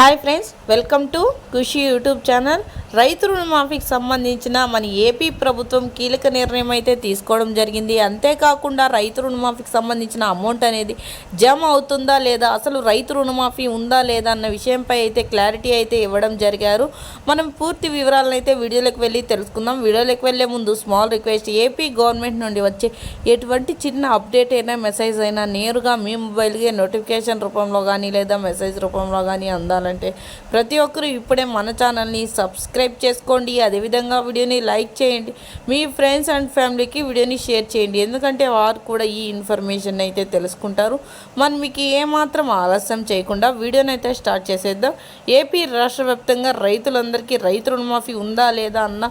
Hi friends welcome to Khushi YouTube channel. రైతు రుణమాఫీకి సంబంధించిన మన ఏపీ ప్రభుత్వం కీలక నిర్ణయం అయితే తీసుకోవడం జరిగింది. అంతేకాకుండా రైతు రుణమాఫీకి సంబంధించిన అమౌంట్ అనేది జమ అవుతుందా లేదా అసలు రైతు రుణమాఫీ ఉందా లేదా అన్న విషయంపై అయితే క్లారిటీ అయితే ఇవ్వడం జరిగారు. మనం పూర్తి వివరాలను అయితే వీడియోలోకి వెళ్ళి తెలుసుకుందాం. వీడియోలోకి వెళ్ళే ముందు స్మాల్ రిక్వెస్ట్ ఏపీ గవర్నమెంట్ నుండి వచ్చే ఎటువంటి చిన్న అప్డేట్ అయినా మెసేజ్ అయినా నేరుగా మీ మొబైల్కి నోటిఫికేషన్ రూపంలో కానీ లేదా మెసేజ్ రూపంలో కానీ అందాలంటే ప్రతి ఒక్కరూ ఇప్పుడే మన ఛానల్ని సబ్స్క్రైబ్ చేసుకోండి. అదేవిధంగా వీడియోని లైక్ చేయండి. మీ ఫ్రెండ్స్ అండ్ ఫ్యామిలీకి వీడియోని షేర్ చేయండి. ఎందుకంటే వారు కూడా ఈ ఇన్ఫర్మేషన్ అయితే తెలుసుకుంటారు. మనం మీకు ఏమాత్రం ఆలస్యం చేయకుండా వీడియోని అయితే స్టార్ట్ చేసేద్దాం. ఏపీ రాష్ట్ర వ్యాప్తంగా రైతులందరికీ రైతు రుణమాఫీ ఉందా లేదా అన్న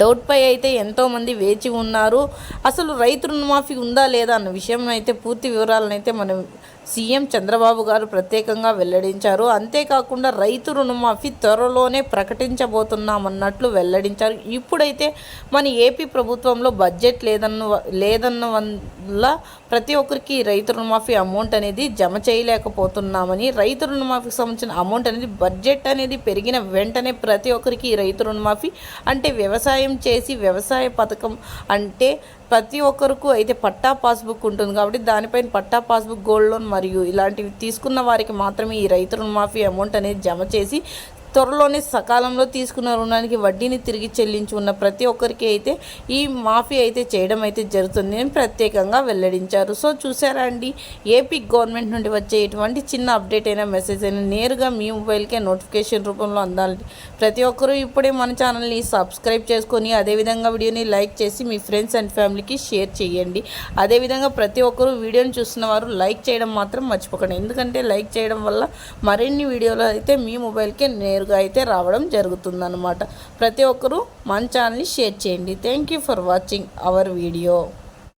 డౌట్పై అయితే ఎంతోమంది వేచి ఉన్నారు. అసలు రైతు రుణమాఫీ ఉందా లేదా అన్న విషయం అయితే పూర్తి వివరాలను అయితే మనం సీఎం చంద్రబాబు గారు ప్రత్యేకంగా వెల్లడించారు. అంతేకాకుండా రైతు రుణమాఫీ త్వరలోనే ప్రకటించబోతున్నామన్నట్లు వెల్లడించారు. ఇప్పుడైతే మన ఏపీ ప్రభుత్వంలో బడ్జెట్ లేదన్న లేదన్న వల్ల ప్రతి ఒక్కరికి రైతు రుణమాఫీ అమౌంట్ అనేది జమ చేయలేకపోతున్నామని రైతు రుణమాఫీకి సంబంధించిన అమౌంట్ అనేది బడ్జెట్ అనేది పెరిగిన వెంటనే ప్రతి ఒక్కరికి ఈ రైతు రుణమాఫీ అంటే వ్యవసాయ చేసి వ్యవసాయ పథకం అంటే ప్రతి ఒక్కరికి అయితే పట్టా పాస్బుక్ ఉంటుంది కాబట్టి దానిపైన పట్టా పాస్బుక్ గోల్డ్ లోన్ మరియు ఇలాంటివి తీసుకున్న వారికి మాత్రమే ఈ రైతు రుణమాఫీ అమౌంట్ అనేది జమ చేసి త్వరలోనే సకాలంలో తీసుకున్న రుణానికి వడ్డీని తిరిగి చెల్లించి ఉన్న ప్రతి ఒక్కరికి అయితే ఈ మాఫీ అయితే చేయడం అయితే జరుగుతుంది అని ప్రత్యేకంగా వెల్లడించారు. సో చూసారా అండి? ఏపీ గవర్నమెంట్ నుండి వచ్చే ఎటువంటి చిన్న అప్డేట్ అయినా మెసేజ్ అయినా నేరుగా మీ మొబైల్కే నోటిఫికేషన్ రూపంలో అందాలి. ప్రతి ఒక్కరూ ఇప్పుడే మన ఛానల్ని సబ్స్క్రైబ్ చేసుకొని అదేవిధంగా వీడియోని లైక్ చేసి మీ ఫ్రెండ్స్ అండ్ ఫ్యామిలీకి షేర్ చేయండి. అదేవిధంగా ప్రతి ఒక్కరూ వీడియోని చూస్తున్న వారు లైక్ చేయడం మాత్రం మర్చిపోకండి. ఎందుకంటే లైక్ చేయడం వల్ల మరిన్ని వీడియోలు అయితే మీ మొబైల్కే నేరుగా అయితే రావడం జరుగుతుందన్నమాట. ప్రతి ఒక్కరూ మన ఛానల్ని షేర్ చేయండి. Thank you for watching our video